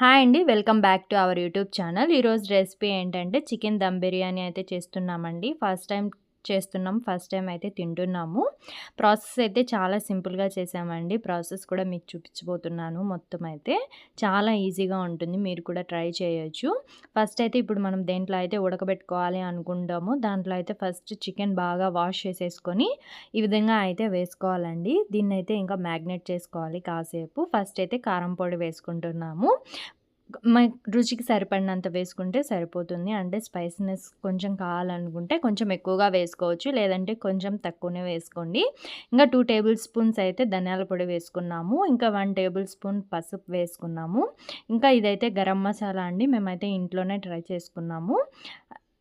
Hi అండి. Welcome back to our YouTube channel. ఈరోజు recipe ఏంటంటే చికెన్ దమ్ బిర్యానీ అయితే చేస్తున్నామండి. ఫస్ట్ టైం చేస్తున్నాం. ఫస్ట్ టైం అయితే తింటున్నాము. ప్రాసెస్ అయితే చాలా సింపుల్గా చేసామండి. ప్రాసెస్ కూడా మీకు చూపించబోతున్నాను మొత్తం అయితే. చాలా ఈజీగా ఉంటుంది. మీరు కూడా ట్రై చేయొచ్చు. ఫస్ట్ అయితే ఇప్పుడు మనం దేంట్లో అయితే ఉడకబెట్టుకోవాలి అనుకుంటాము దాంట్లో అయితే ఫస్ట్ చికెన్ బాగా వాష్ చేసేసుకొని ఈ విధంగా అయితే వేసుకోవాలండి. దీన్ని అయితే ఇంకా మ్యాగ్నేట్ చేసుకోవాలి కాసేపు. ఫస్ట్ అయితే కారం పొడి వేసుకుంటున్నాము. మన రుచికి సరిపడినంత వేసుకుంటే సరిపోతుంది. అంటే స్పైసీనెస్ కొంచెం కావాలనుకుంటే కొంచెం ఎక్కువగా వేసుకోవచ్చు. లేదంటే కొంచెం తక్కువనే వేసుకోండి. ఇంకా టూ టేబుల్ స్పూన్స్ అయితే ధనియాల పొడి వేసుకున్నాము. ఇంకా వన్ టేబుల్ స్పూన్ పసుపు వేసుకున్నాము. ఇంకా ఇదైతే గరం మసాలా అండి. మేమైతే ఇంట్లోనే ట్రై చేసుకున్నాము.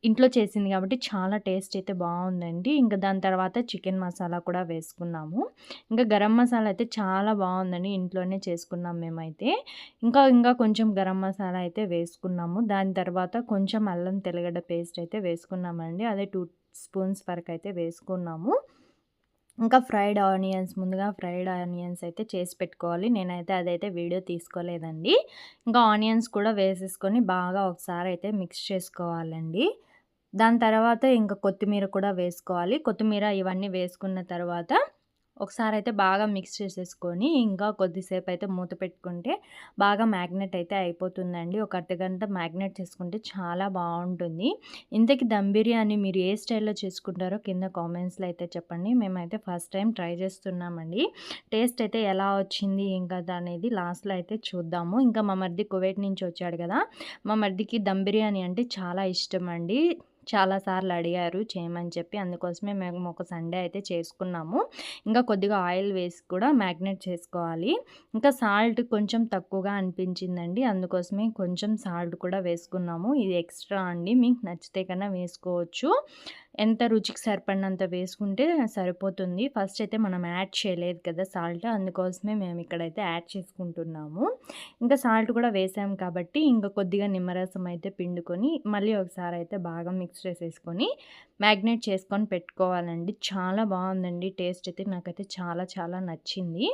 ఇంట్లో చేసింది కాబట్టి చాలా టేస్ట్ అయితే బాగుందండి. ఇంకా దాని తర్వాత చికెన్ మసాలా కూడా వేసుకున్నాము. ఇంకా గరం మసాలా అయితే చాలా బాగుందండి ఇంట్లోనే చేసుకున్నాం మేమైతే. ఇంకా ఇంకా కొంచెం గరం మసాలా అయితే వేసుకున్నాము. దాని తర్వాత కొంచెం అల్లం తెల్లగడ్డ పేస్ట్ అయితే వేసుకున్నామండి. అదే టూ స్పూన్స్ వరకు అయితే వేసుకున్నాము. ఇంకా ఫ్రైడ్ ఆనియన్స్ ముందుగా ఫ్రైడ్ ఆనియన్స్ అయితే చేసి పెట్టుకోవాలి. నేనైతే అదైతే వీడియో తీసుకోలేదండి. ఇంకా ఆనియన్స్ కూడా వేసేసుకొని బాగా ఒకసారి అయితే మిక్స్ చేసుకోవాలండి. దాని తర్వాత ఇంకా కొత్తిమీర కూడా వేసుకోవాలి. కొత్తిమీర ఇవన్నీ వేసుకున్న తర్వాత ఒకసారి అయితే బాగా మిక్స్ చేసేసుకొని ఇంకా కొద్దిసేపు అయితే మూత పెట్టుకుంటే బాగా మ్యాగ్నెట్ అయితే అయిపోతుందండి. ఒక అర్ధగంట మ్యాగ్నెట్ చేసుకుంటే చాలా బాగుంటుంది. ఇంతకి దమ్ బిర్యానీ మీరు ఏ స్టైల్లో చేసుకుంటారో కింద కామెంట్స్లో అయితే చెప్పండి. మేమైతే ఫస్ట్ టైం ట్రై చేస్తున్నామండి. టేస్ట్ అయితే ఎలా వచ్చింది ఇంకా అనేది లాస్ట్లో అయితే చూద్దాము. ఇంకా మా మర్ది కువైట్ నుంచి వచ్చాడు కదా మా మర్దికి దమ్ బిర్యానీ అంటే చాలా ఇష్టం అండి చాలాసార్లు అడిగారు చేయమని చెప్పి. అందుకోసమే మేము ఒక సండే అయితే చేసుకున్నాము. ఇంకా కొద్దిగా ఆయిల్ వేసి కూడా మ్యాగ్నెట్ చేసుకోవాలి. ఇంకా సాల్ట్ కొంచెం తక్కువగా అనిపించిందండి. అందుకోసమే కొంచెం సాల్ట్ కూడా వేసుకున్నాము. ఇది ఎక్స్ట్రా అండి. మీకు నచ్చితే కన్నా వేసుకోవచ్చు. ఎంత రుచికి సరిపడినంత వేసుకుంటే సరిపోతుంది. ఫస్ట్ అయితే మనం యాడ్ చేయలేదు కదా సాల్ట్ అందుకోసమే మేము ఇక్కడైతే యాడ్ చేసుకుంటున్నాము. ఇంకా సాల్ట్ కూడా వేసాం కాబట్టి ఇంకా కొద్దిగా నిమ్మరసం అయితే పిండుకొని మళ్ళీ ఒకసారి అయితే బాగా మిక్స్ చేసేసుకొని మ్యాగ్నేట్ చేసుకొని పెట్టుకోవాలండి. చాలా బాగుందండి. టేస్ట్ అయితే నాకైతే చాలా చాలా నచ్చింది.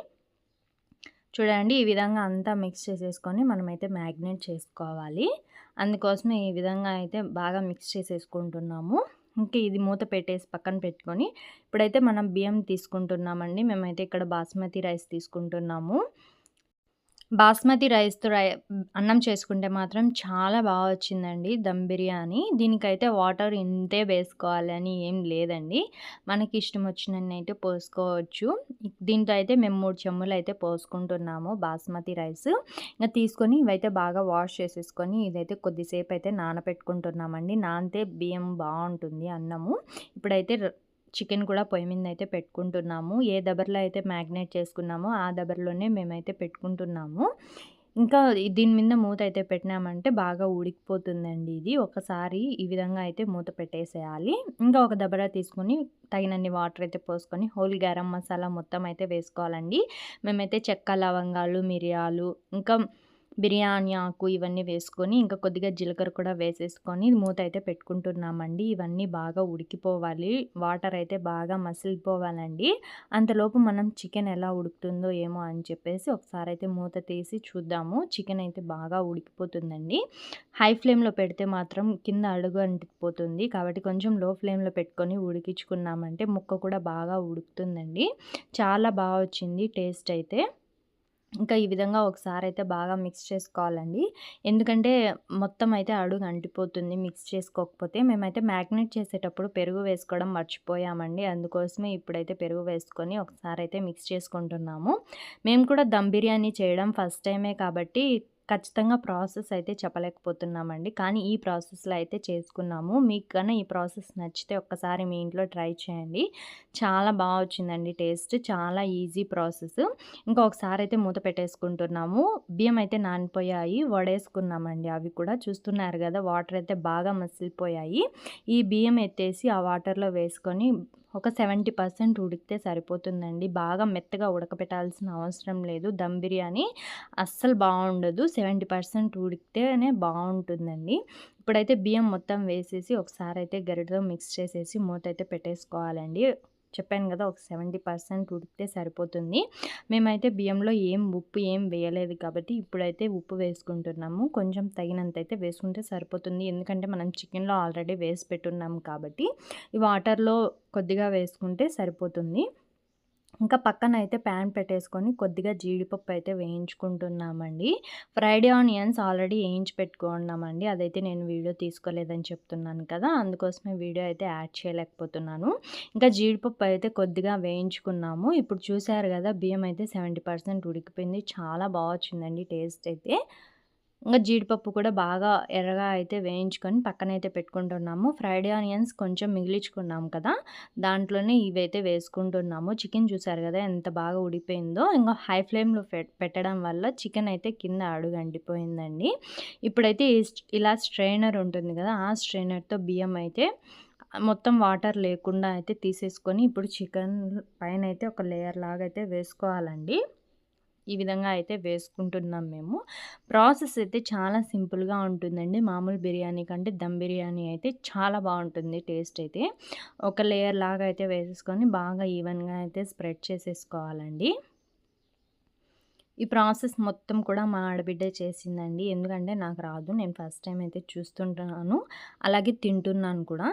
చూడండి ఈ విధంగా అంతా మిక్స్ చేసేసుకొని మనమైతే మ్యాగ్నేట్ చేసుకోవాలి. అందుకోసమే ఈ విధంగా అయితే బాగా మిక్స్ చేసేసుకుంటున్నాము. ఇంకా ఇది మూత పెట్టేసి పక్కన పెట్టుకొని ఇప్పుడైతే మనం బియ్యం తీసుకుంటున్నామండి. మేమైతే ఇక్కడ బాస్మతి రైస్ తీసుకుంటున్నాము. బాస్మతి రైస్తో రై అన్నం చేసుకుంటే మాత్రం చాలా బాగా వచ్చిందండి దమ్ బిర్యానీ. దీనికైతే వాటర్ ఇంతే వేసుకోవాలి అని ఏం లేదండి. మనకి ఇష్టం వచ్చినన్ని అయితే పోసుకోవచ్చు. దీంతో అయితే మేము మూడు చెమ్ములు అయితే పోసుకుంటున్నాము బాస్మతి రైస్. ఇంకా తీసుకొని ఇవైతే బాగా వాష్ చేసేసుకొని ఇదైతే కొద్దిసేపు అయితే నానబెట్టుకుంటున్నామండి నానితే బియ్యం బాగుంటుంది అన్నము. ఇప్పుడైతే చికెన్ కూడా పొయ్యి మీద అయితే పెట్టుకుంటున్నాము. ఏ దబర్లో అయితే మ్యాగ్నేట్ చేసుకున్నామో ఆ దబర్లోనే మేమైతే పెట్టుకుంటున్నాము. ఇంకా దీని మీద మూత అయితే పెట్టినామంటే బాగా ఉడికిపోతుందండి ఇది. ఒకసారి ఈ విధంగా అయితే మూత పెట్టేసేయాలి. ఇంకా ఒక దబరా తీసుకుని తగినన్ని వాటర్ అయితే పోసుకొని హోల్ గరం మసాలా మొత్తం అయితే వేసుకోవాలండి. మేమైతే చెక్క లవంగాలు మిరియాలు ఇంకా బిర్యానీ ఆకు ఇవన్నీ వేసుకొని ఇంకా కొద్దిగా జీలకర్ర కూడా వేసేసుకొని మూత అయితే పెట్టుకుంటున్నామండి. ఇవన్నీ బాగా ఉడికిపోవాలి. వాటర్ అయితే బాగా మసిలిపోవాలండి. అంతలోపు మనం చికెన్ ఎలా ఉడుకుతుందో ఏమో అని చెప్పేసి ఒకసారి అయితే మూత తీసి చూద్దాము. చికెన్ అయితే బాగా ఉడికిపోతుందండి. హై ఫ్లేమ్లో పెడితే మాత్రం కింద అడుగు అంటిపోతుంది కాబట్టి కొంచెం లో ఫ్లేమ్లో పెట్టుకొని ఉడికించుకున్నామంటే ముక్క కూడా బాగా ఉడుకుతుందండి. చాలా బాగా వచ్చింది టేస్ట్ అయితే. ఇంకా ఈ విధంగా ఒకసారి అయితే బాగా మిక్స్ చేసుకోవాలండి. ఎందుకంటే మొత్తం అయితే అడుగు అంటిపోతుంది మిక్స్ చేసుకోకపోతే. మేమైతే మ్యాగ్నెట్ చేసేటప్పుడు పెరుగు వేసుకోవడం మర్చిపోయామండి. అందుకోసమే ఇప్పుడైతే పెరుగు వేసుకొని ఒకసారి అయితే మిక్స్ చేసుకుంటున్నాము. మేము కూడా దమ్ బిర్యానీ చేయడం ఫస్ట్ టైమే కాబట్టి ఖచ్చితంగా ప్రాసెస్ అయితే చెప్పలేకపోతున్నామండి. కానీ ఈ ప్రాసెస్లో అయితే చేసుకున్నాము. మీకు కన్నా ఈ ప్రాసెస్ నచ్చితే ఒక్కసారి మీ ఇంట్లో ట్రై చేయండి. చాలా బాగా వచ్చిందండి టేస్ట్. చాలా ఈజీ ప్రాసెస్. ఇంకొకసారి అయితే మూత పెట్టేసుకుంటున్నాము. బియ్యం అయితే నానిపోయాయి. వడేసుకున్నామండి అవి కూడా. చూస్తున్నారు కదా వాటర్ అయితే బాగా మసిలిపోయాయి. ఈ బియ్యం ఎత్తేసి ఆ వాటర్లో వేసుకొని ఒక సెవెంటీ పర్సెంట్ ఉడికితే సరిపోతుందండి. బాగా మెత్తగా ఉడకపెట్టాల్సిన అవసరం లేదు. దమ్ బిర్యానీ అస్సలు బాగుండదు. సెవెంటీ పర్సెంట్ ఉడికితేనే బాగుంటుందండి. ఇప్పుడైతే బియ్యం మొత్తం వేసేసి ఒకసారి అయితే గరిటతో మిక్స్ చేసేసి మూత అయితే పెట్టేసుకోవాలండి. చెప్పాను కదా ఒక సెవెంటీ పర్సెంట్ ఉడికితే సరిపోతుంది. మేమైతే బియ్యంలో ఏం ఉప్పు ఏం వేయలేదు కాబట్టి ఇప్పుడైతే ఉప్పు వేసుకుంటున్నాము. కొంచెం తగినంత అయితే వేసుకుంటే సరిపోతుంది. ఎందుకంటే మనం చికెన్లో ఆల్రెడీ వేసి పెట్టున్నాము కాబట్టి ఈ వాటర్లో కొద్దిగా వేసుకుంటే సరిపోతుంది. ఇంకా పక్కన అయితే ప్యాన్ పెట్టేసుకొని కొద్దిగా జీడిపప్పు అయితే వేయించుకుంటున్నామండి. ఫ్రైడ్ ఆనియన్స్ ఆల్రెడీ వేయించి పెట్టుకున్నామండి అదైతే నేను వీడియో తీసుకోలేదని చెప్తున్నాను కదా అందుకోసమే వీడియో అయితే యాడ్ చేయలేకపోతున్నాను. ఇంకా జీడిపప్పు అయితే కొద్దిగా వేయించుకున్నాము. ఇప్పుడు చూసారు కదా బియ్యం అయితే సెవెంటీ పర్సెంట్ ఉడికిపోయింది. చాలా బాగా వచ్చిందండి టేస్ట్ అయితే. ఇంకా జీడిపప్పు కూడా బాగా ఎర్రగా అయితే వేయించుకొని పక్కనైతే పెట్టుకుంటున్నాము. ఫ్రైడ్ ఆనియన్స్ కొంచెం మిగిలించుకున్నాము కదా దాంట్లోనే ఇవైతే వేసుకుంటున్నాము. చికెన్ చూసారు కదా ఎంత బాగా ఉడిపోయిందో. ఇంకా హై ఫ్లేమ్లో పెట్టడం వల్ల చికెన్ అయితే కింద అడుగండిపోయిందండి ఇప్పుడైతే ఇలా స్ట్రైనర్ ఉంటుంది కదా ఆ స్ట్రైనర్తో బియ్యం అయితే మొత్తం వాటర్ లేకుండా అయితే తీసేసుకొని ఇప్పుడు చికెన్ పైన అయితే ఒక లేయర్ లాగా అయితే వేసుకోవాలండి. ఈ విధంగా అయితే వేసుకుంటున్నాం మేము. ప్రాసెస్ అయితే చాలా సింపుల్గా ఉంటుందండి. మామూలు బిర్యానీ కంటే దమ్ బిర్యానీ అయితే చాలా బాగుంటుంది టేస్ట్ అయితే. ఒక లేయర్ లాగా అయితే వేసేసుకొని బాగా ఈవెన్గా అయితే స్ప్రెడ్ చేసేసుకోవాలండి. ఈ ప్రాసెస్ మొత్తం కూడా మా ఆడబిడ్డే చేసిందండి. ఎందుకంటే నాకు రాదు. నేను ఫస్ట్ టైం అయితే చూస్తుంటున్నాను అలాగే తింటున్నాను కూడా.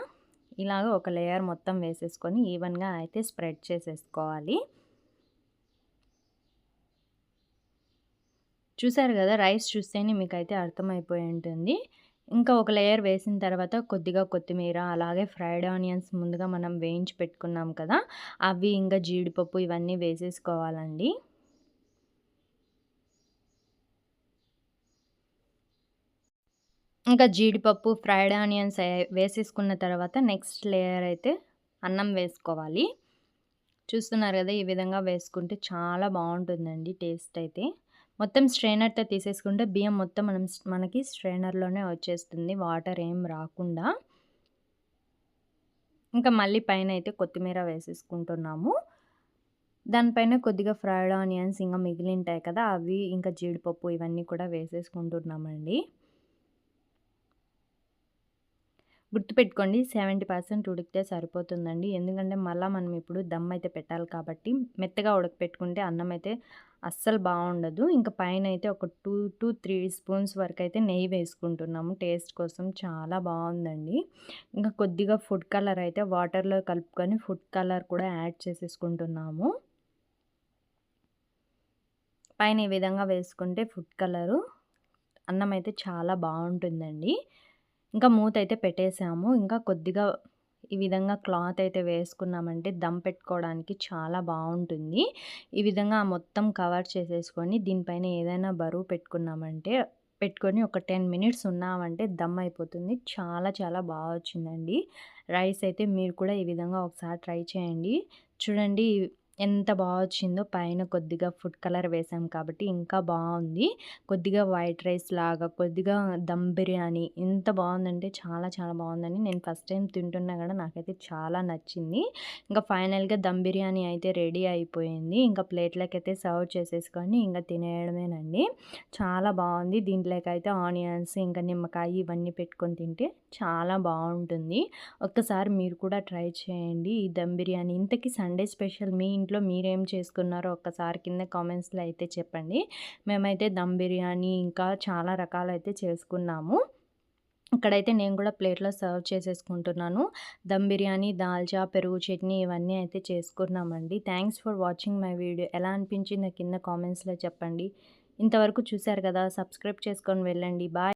ఇలాగ ఒక లేయర్ మొత్తం వేసేసుకొని ఈవెన్గా అయితే స్ప్రెడ్ చేసేసుకోవాలి. చూసారు కదా రైస్ చూస్తేనే మీకైతే అర్థమైపోయి ఉంటుంది. ఇంకా ఒక లేయర్ వేసిన తర్వాత కొద్దిగా కొత్తిమీర అలాగే ఫ్రైడ్ ఆనియన్స్ ముందుగా మనం వేయించి పెట్టుకున్నాం కదా అవి ఇంకా జీడిపప్పు ఇవన్నీ వేసేసుకోవాలండి. ఇంకా జీడిపప్పు ఫ్రైడ్ ఆనియన్స్ వేసేసుకున్న తర్వాత నెక్స్ట్ లేయర్ అయితే అన్నం వేసుకోవాలి. చూస్తున్నారు కదా ఈ విధంగా వేసుకుంటే చాలా బాగుంటుందండి టేస్ట్ అయితే. మొత్తం స్ట్రైనర్తో తీసేసుకుంటే బియ్యం మొత్తం మనం మనకి స్ట్రైనర్లోనే వచ్చేస్తుంది. వాటర్ ఏం రాకుండా. ఇంకా మళ్ళీ పైన అయితే కొత్తిమీర వేసేసుకుంటున్నాము. దానిపైన కొద్దిగా ఫ్రైడ్ ఆనియన్స్ ఇంకా మిగిలింటాయి కదా అవి ఇంకా జీడిపప్పు ఇవన్నీ కూడా వేసేసుకుంటున్నామండి. గుర్తుపెట్టుకోండి సెవెంటీ పర్సెంట్ ఉడికితే సరిపోతుందండి. ఎందుకంటే మళ్ళీ మనం ఇప్పుడు దమ్ అయితే పెట్టాలి కాబట్టి మెత్తగా ఉడకపెట్టుకుంటే అన్నం అయితే అస్సలు బాగుండదు. ఇంకా పైన అయితే ఒక టూ టు త్రీ స్పూన్స్ వరకు అయితే నెయ్యి వేసుకుంటున్నాము. టేస్ట్ కోసం చాలా బాగుందండి. ఇంకా కొద్దిగా ఫుడ్ కలర్ అయితే వాటర్లో కలుపుకొని ఫుడ్ కలర్ కూడా యాడ్ చేసేసుకుంటున్నాము. పైన ఈ విధంగా వేసుకుంటే ఫుడ్ కలరు అన్నం అయితే చాలా బాగుంటుందండి. ఇంకా మూత అయితే పెట్టేసాము. ఇంకా కొద్దిగా ఈ విధంగా క్లాత్ అయితే వేసుకున్నామంటే దమ్ పెట్టుకోవడానికి చాలా బాగుంటుంది. ఈ విధంగా మొత్తం కవర్ చేసేసుకొని దీనిపైన ఏదైనా బరువు పెట్టుకున్నామంటే పెట్టుకొని ఒక టెన్ మినిట్స్ ఉన్నామంటే దమ్ అయిపోతుంది. చాలా చాలా బాగా వచ్చిందండి. రైస్ అయితే మీరు కూడా ఈ విధంగా ఒకసారి ట్రై చేయండి. చూడండి ఎంత బాగా వచ్చిందో పైన కొద్దిగా ఫుడ్ కలర్ వేసాం కాబట్టి ఇంకా బాగుంది. కొద్దిగా వైట్ రైస్ లాగా కొద్దిగా దమ్ బిర్యానీ ఎంత బాగుందంటే చాలా చాలా బాగుందని నేను ఫస్ట్ టైం తింటున్నా కూడా నాకైతే చాలా నచ్చింది. ఇంకా ఫైనల్గా దమ్ బిర్యానీ అయితే రెడీ అయిపోయింది. ఇంకా ప్లేట్లకి అయితే సర్వ్ చేసేసుకొని ఇంకా తినేయడమేనండి. చాలా బాగుంది. దీంట్లోకి అయితే ఆనియన్స్ ఇంకా నిమ్మకాయ ఇవన్నీ పెట్టుకొని తింటే చాలా బాగుంటుంది. ఒక్కసారి మీరు కూడా ట్రై చేయండి ఈ దమ్ బిర్యానీ. ఇంతకీ సండే స్పెషల్ మీ ఇంట్లో మీరేం చేసుకున్నారో ఒక్కసారి కింద కామెంట్స్లో అయితే చెప్పండి. మేమైతే దమ్ బిర్యానీ ఇంకా చాలా రకాలైతే చేసుకున్నాము. ఇక్కడైతే నేను కూడా ప్లేట్లో సర్వ్ చేసేసుకుంటున్నాను. దమ్ బిర్యానీ దాల్చా పెరుగు చట్నీ ఇవన్నీ అయితే చేసుకున్నామండి. Thanks for watching my video. ఎలా అనిపించిందో కింద కామెంట్స్లో చెప్పండి. ఇంతవరకు చూశారు కదా సబ్స్క్రైబ్ చేసుకొని వెళ్ళండి. బాయ్.